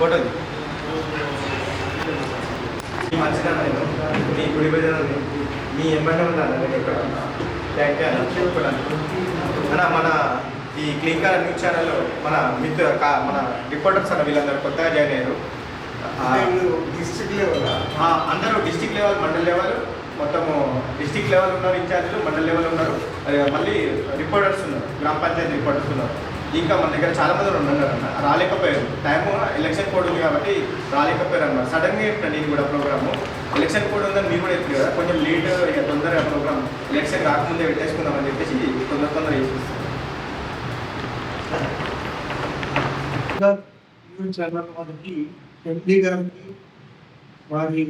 Photo మీ గుడి భజనని మీ ఎంబడి ఉన్నాను థ్యాంక్ యూ అన్న మన ఈ క్లింకర్ న్యూస్ ఛానల్లో మన మిత్ర కా- మన రిపోర్టర్స్ అన్న వీళ్ళందరూ కొత్తగా జాయిన్ అయ్యారు. ఆ, డిస్ట్రిక్ట్ లెవెల్ అందరూ డిస్టిక్ లెవెల్ మండల్ లెవెల్ మొత్తము డిస్టిక్ లెవెల్ ఉన్నారు ఇన్ఛార్జీలు మండల్ లెవెల్ ఉన్నారు. మళ్ళీ రిపోర్టర్స్ ఉన్నారు గ్రామ పంచాయతీ రిపోర్టర్స్ ఉన్నారు. ఇంకా మన దగ్గర చాలా మంది ఉన్నారు అన్న రాలేకపోయారు. టైం ఎలక్షన్ కోడ్ ఉంది కాబట్టి రాలేకపోయారు అన్నమాట సడన్గా చెప్పిన నేను కూడా ప్రోగ్రాము ఎలక్షన్ కోడ్ ఉందని మీరు కూడా చెప్పారు కదా కొంచెం లేట్ ఇక తొందరగా ప్రోగ్రామ్ ఎలక్షన్ రాకముందే పెట్టేసుకుందామని చెప్పేసి తొందర తొందర చేసేస్తాం ఛానల్ వారికి ఎంపీ గారికి వారి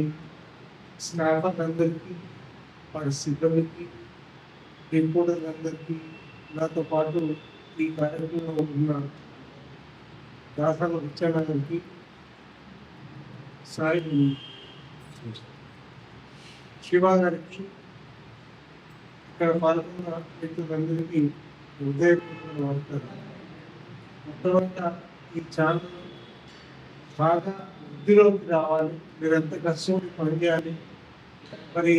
స్టాఫ్ అందరికీ వారి సిబ్బందికి రిపోర్టర్లందరికీ నాతో పాటు ఈ కార్యక్రమంలో ఉన్న దాసాల విచ్చారానికి సాయి శివ గారికి ఇక్కడ పాల్గొన్న వ్యక్తులందరికీ హృదయపూర్వక నమస్కారం మొట్టమొదట ఈ ఛానల్ బాగా వృద్ధిలోకి రావాలి మీరు ఎంత కష్టపడి పనిచేయాలి మరి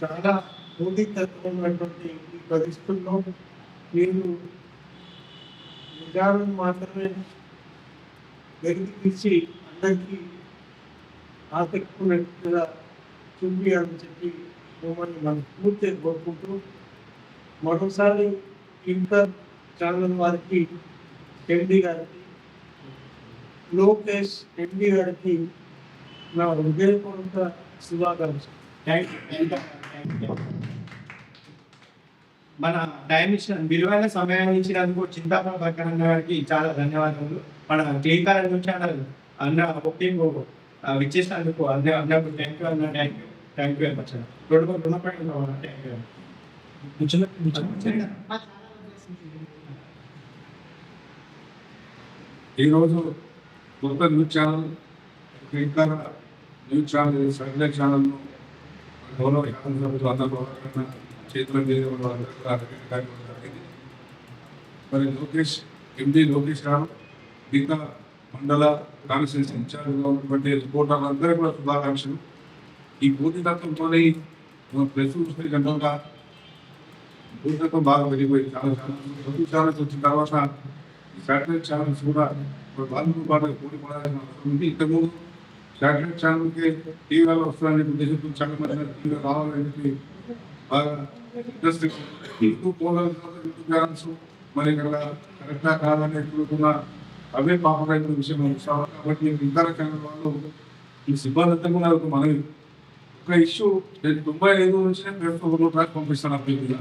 చాలా ఇప్పుడు తత్వం ఉన్నటువంటి ఈ పరిస్థితుల్లో మీరు నిజాలను మాత్రమే వెలికి తీసి అందరికీ ఆకట్టుకున్నట్టుగా చూపించాలని చెప్పి మిమ్మల్ని మనం పూర్తిగా కోరుకుంటూ మరోసారి ఇంటర్ ఛానల్ వారికి ఎండి గారికి లోకేష్ ఎండి గారికి నా హృదయపూర్వక శుభాకాంక్షలు. థ్యాంక్ యూ థ్యాంక్ యూ మన టైం ఇచ్చిన విలువైన సమయాన్ని ఇచ్చినందుకు చింతాపణ ప్రకరణ గారికి చాలా ధన్యవాదములు. మన క్లీన్ న్యూస్ ఛానల్ అన్న ఒకటి విచ్చేసినందుకు అన్న అన్నకు థ్యాంక్ యూ అన్న thank you thank you very much రెండు రుణపడి థ్యాంక్ యూ ఈరోజు కొత్త న్యూస్ ఛానల్ ఇంకా న్యూస్ ఛానల్ సండే ఛానల్ను గౌరవ అందరూ చేతుల మీద వాళ్ళందరూ కూడా అటెండ్ కావడం జరిగింది. మరి లోకేష్ ఎండి లోకేష్ గారు మిగతా మండల కాన్స్టిట్యూన్సీ ఇన్ఛార్జ్గా ఉన్నటువంటి రిపోర్టర్లు అందరికీ కూడా శుభాకాంక్షలు. ఈ పోటీతత్వంతో మన ప్రెస్ చూస్తే జనరల్గా పోటీతత్వం బాగా పెరిగిపోయింది. చాలా చాలా ఛానల్స్ వచ్చిన తర్వాత ఈ శాటిలైట్ ఛానల్స్ కూడా ఇప్పుడు వాళ్ళతో పాటు పోటీ పడాల్సిన అవసరం ఉంది. ఇంతకుముందు శాటిలైట్ ఛానల్కి టీవీలో వస్తారని ఉద్దేశంతో చాలా మంది టీవీలో రావాలని చెప్పి బాగా ఇంట్రెస్ట్ మరి ఇక్కడ కరెక్టా కాదని ఎదుర్కొన్న అవే పాపమైన విషయం కాబట్టి ఇతర ఛానల్ వాళ్ళు ఈ సిబ్బంది అంతా కూడా ఒక మనవి ఒక ఇష్యూ నేను తొంభై ఐదు నుంచి నేను ట్రాక్ పంపిస్తాను అప్పటికి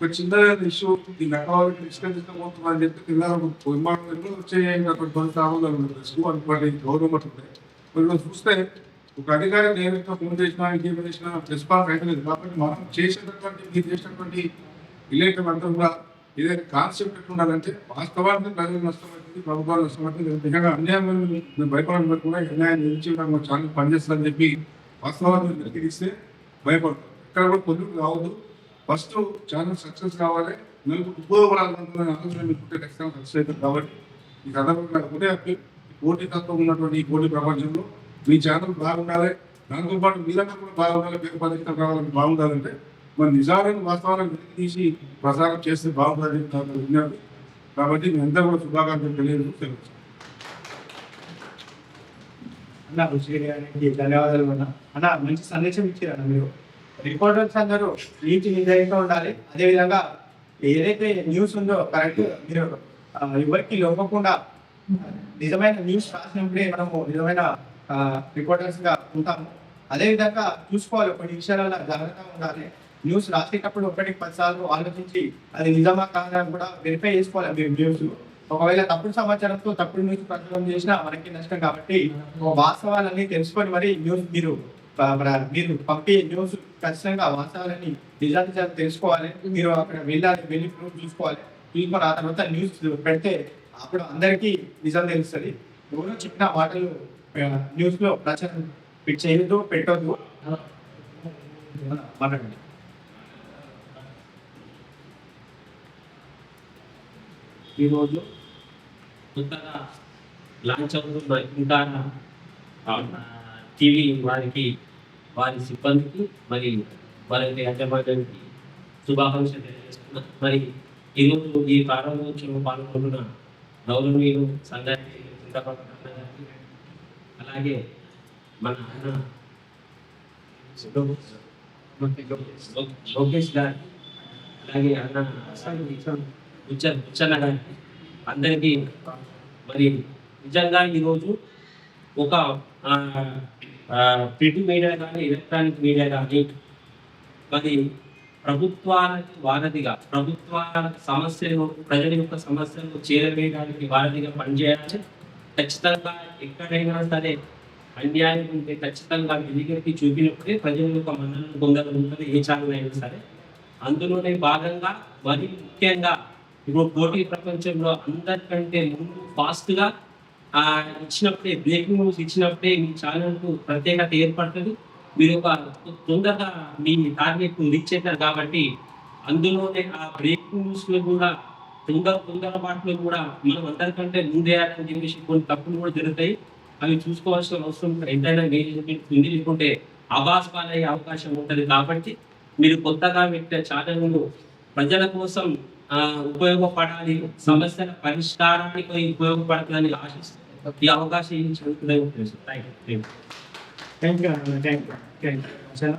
ఒక చిన్న ఇష్యూ ఈ నడవాళ్ళకి నిష్కరించబోతున్నా అని చెప్పి పిల్లలకు విమానంలో వచ్చే అక్కడ కొన్ని కావాలి స్కూల్ అనుకోండి గవర్నమెంట్ ఉంటాయి కొన్ని చూస్తే ఒక అధికారి నేరుగా ఫోన్ చేసినా ఇంకేం చేసినా రెస్పాన్స్ అయితే లేదు కాబట్టి మనం చేసేటటువంటి మీరు చేసినటువంటి రిలేటివ్ అంతా కూడా ఏదైనా కాన్సెప్ట్ ఎట్లా ఉండాలంటే వాస్తవానికి ప్రజలు నష్టమవుతుంది ప్రభుత్వాలు నష్టమవుతుంది నిజంగా అన్యాయం మేము భయపడాలని కూడా అన్యాయం నుంచి మనం చాలా పనిచేస్తుందని చెప్పి వాస్తవాన్ని వెలికిస్తే భయపడతాం ఇక్కడ కూడా పొద్దుకు రావద్దు. ఫస్ట్ ఛానల్ సక్సెస్ కావాలి. మేము ఉపయోగపడాలనుకున్న ఆలోచన మీకు ఖచ్చితంగా సక్సెస్ అవుతుంది కాబట్టి ఈ సందర్భంగా పోటీ తత్వం ఉన్నటువంటి ఈ పోటీ ప్రపంచంలో మీ ఛానల్ బాగుండాలి దాంతోపాటు పాటు కూడా బాగుండాలి పేరు ప్రతిష్టం కావాలని బాగుండాలంటే మన నిజాలను వాస్తవాలను వెలికి తీసి ప్రసారం చేస్తే బాగుంటుంది నాకు విజ్ఞప్తి. కాబట్టి మీ అందరూ కూడా శుభాకాంక్షలు తెలియదు తెలుసు అన్న రుచి గారికి ధన్యవాదాలు అన్న. అన్న మంచి సందేశం ఇచ్చారు అన్న మీరు. రిపోర్టర్స్ అందరూ నీతి నిజాయితీగా ఉండాలి. అదేవిధంగా ఏదైతే న్యూస్ ఉందో కరెక్ట్ మీరు ఎవరికి లోపకుండా నిజమైన న్యూస్ రాసినప్పుడే మనము నిజమైన రిపోర్టర్స్గా ఉంటాము. అదేవిధంగా చూసుకోవాలి కొన్ని విషయాలలో జాగ్రత్తగా ఉండాలి. న్యూస్ రాసేటప్పుడు ఒకటికి పది సార్లు ఆలోచించి అది నిజమా కాదా కూడా వెరిఫై చేసుకోవాలి న్యూస్ ఒకవేళ తప్పుడు సమాచారంతో తప్పుడు న్యూస్ ప్రచారం చేసినా మనకి నష్టం కాబట్టి వాస్తవాలన్నీ తెలుసుకొని మరి న్యూస్ మీరు మన మీరు పంపే న్యూస్ ఖచ్చితంగా వాస్తవాలని నిజానిజాలు తెలుసుకోవాలి. మీరు అక్కడ వెళ్ళాలి వెళ్ళి ప్రూఫ్ చూసుకోవాలి. చూసుకొని ఆ తర్వాత న్యూస్ పెడితే అప్పుడు అందరికీ నిజం తెలుస్తుంది. ఎవరు చెప్పిన మాటలు న్యూస్లో ప్రచారం చేయదు చేయొద్దు పెట్టొద్దు. మాట్లాడండి. ఈరోజు కొత్తగా లాంచ్ అవుతున్న ఇంకా టీవీ వారికి వారి సిబ్బందికి మరి వారి యాజమాన్యానికి శుభాకాంక్షలు తెలియజేస్తున్నా. మరి ఈరోజు ఈ ప్రారంభోత్సవం పాల్గొంటున్న గౌరవీయులు సంఘానికి చింతపల్లి అలాగే మన అన్న లో- లోకేష్ గారికి అలాగే అన్న బుచ్చ బుచ్చన్న గారికి అందరికీ మరి నిజంగా ఈరోజు ఒక ప్రింట్ మీడియా కానీ ఎలక్ట్రానిక్ మీడియా కానీ మరి ప్రభుత్వానికి వారధిగా ప్రభుత్వ సమస్యలు ప్రజల యొక్క సమస్యలు చేరవేయడానికి వారధిగా పనిచేయాలి ఖచ్చితంగా ఎక్కడైనా సరే అన్యాయం ఉంటే ఖచ్చితంగా వెలిగెత్తి చూపినప్పుడే ప్రజల యొక్క మన్నన పొందగలుగుతుంది ఏ ఛానల్ అయినా సరే. అందులోనే భాగంగా మరి ముఖ్యంగా ఇప్పుడు పోటీ ప్రపంచంలో అందరికంటే ముందు ఫాస్ట్గా ఇచ్చినప్పుడే బ్రేకింగ్ న్యూస్ ఇచ్చినప్పుడే మీ ఛానల్కు ప్రత్యేకత ఏర్పడుతుంది. మీరు ఒక తొందరగా మీ టార్గెట్ రీచ్ అవుతారు కాబట్టి అందులోనే ఆ బ్రేకింగ్ న్యూస్లో కూడా కూడా తొందర తొందరపాటులో కూడా మనం అందరికంటే ముందేయాలని చెప్పేసి కొన్ని తప్పులు కూడా జరుగుతాయి. అవి చూసుకోవాల్సిన అవసరం ఎంతైనా మేనేజ్మెంట్ ఉంది లేకుంటే అవాస్ పాలయ్యే అవకాశం ఉంటది కాబట్టి మీరు కొత్తగా పెట్టే ఛానల్ ప్రజల కోసం ఆ, ఉపయోగపడాలి సమస్యల పరిష్కారానికి ఉపయోగపడుతుందని ఆశిస్తున్నాను ఈ అవకాశం ఇచ్చినందుకు తెలుసు. Thank you thank you thank you thank you చాలా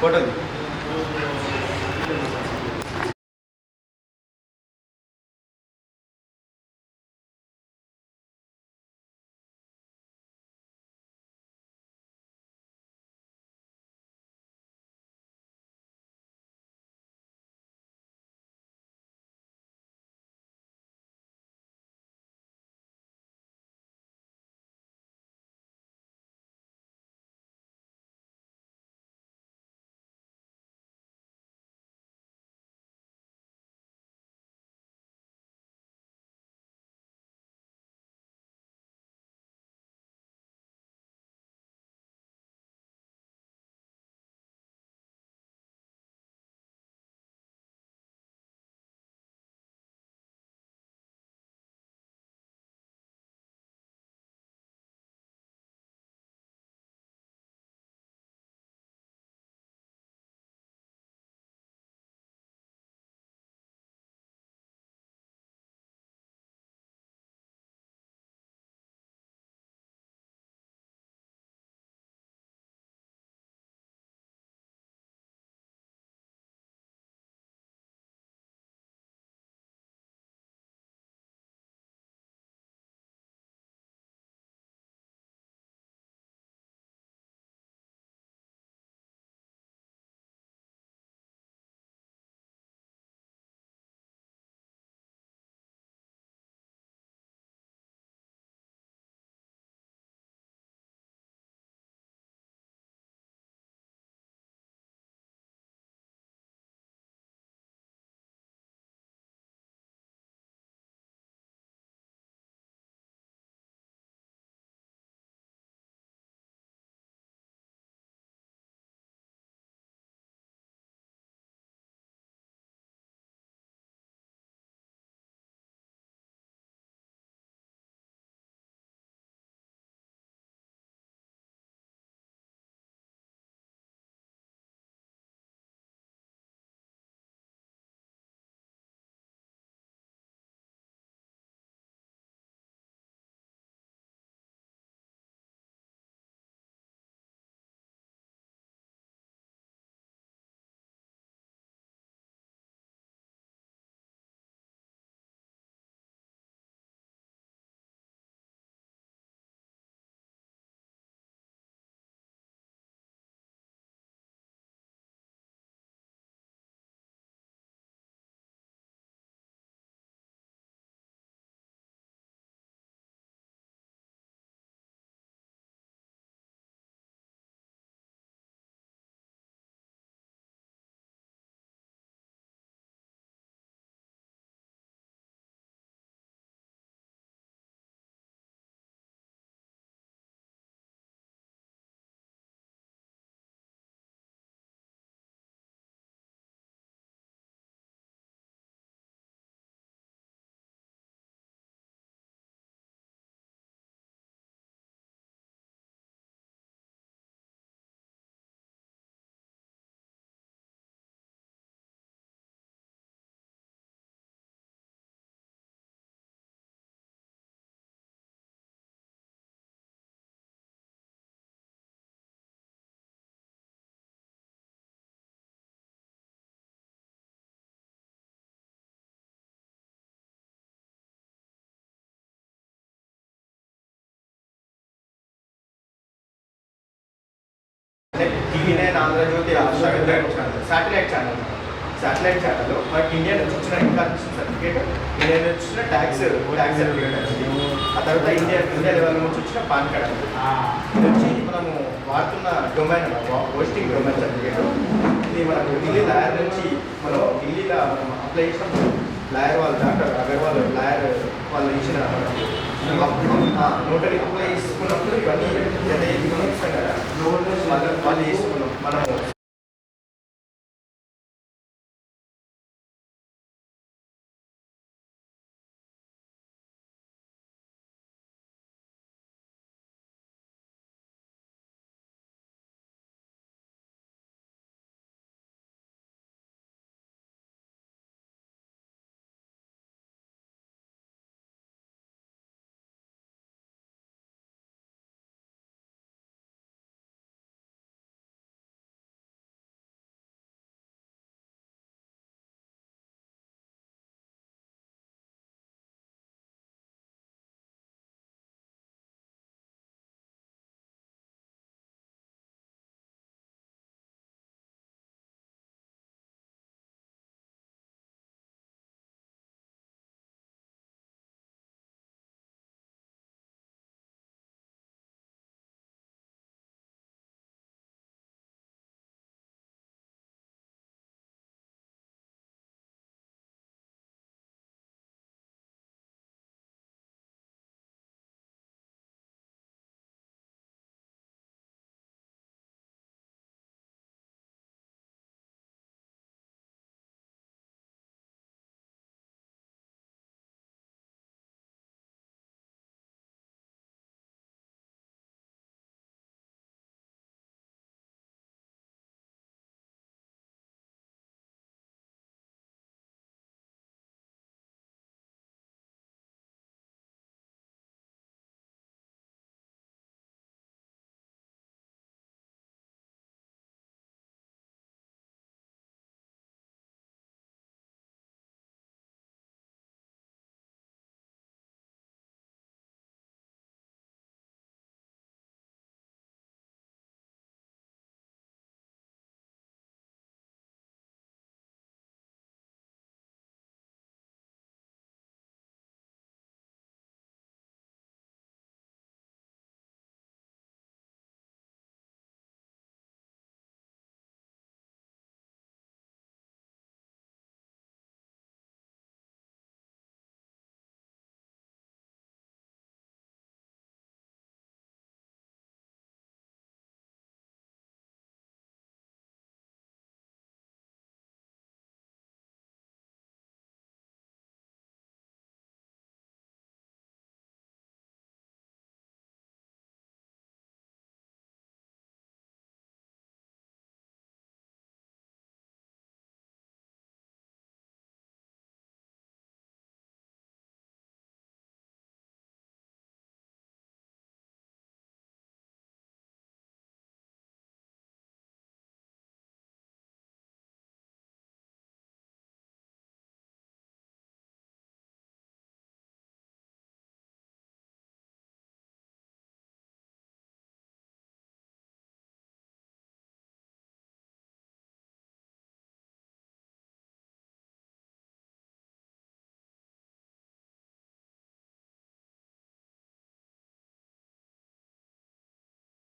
photo TV nine Andhrajyothi satellite channel satellite channel మనకి ఇండియా నుంచి వచ్చిన ఇన్కార్పొరేషన్ సర్టిఫికేట్ ఇండియా నుంచి వచ్చిన ట్యాక్స్ ట్యాక్స్ సర్టిఫికేట్ అనేది ఆ తర్వాత ఇండియా ఇండియా లెవెల్ నుంచి వచ్చిన పాన్ కార్డ్ అనేది ఇది వచ్చి మనము వాడుతున్న డొమైన్ హోస్టింగ్ డొమైన్ సర్టిఫికేట్ ఇది. మనకు ఢిల్లీ లాయర్ నుంచి మనం ఢిల్లీలో మనం అప్లై చేసినప్పుడు లాయర్ వాళ్ళు డాక్టర్ అగర్వాల్ లాయర్ వాళ్ళు ఇచ్చిన మనకి నోటరీ అప్లై చేసుకున్నప్పుడు ఇవన్నీ జత ఇస్తాం కదా వాళ్ళు చేసుకున్నాం మనము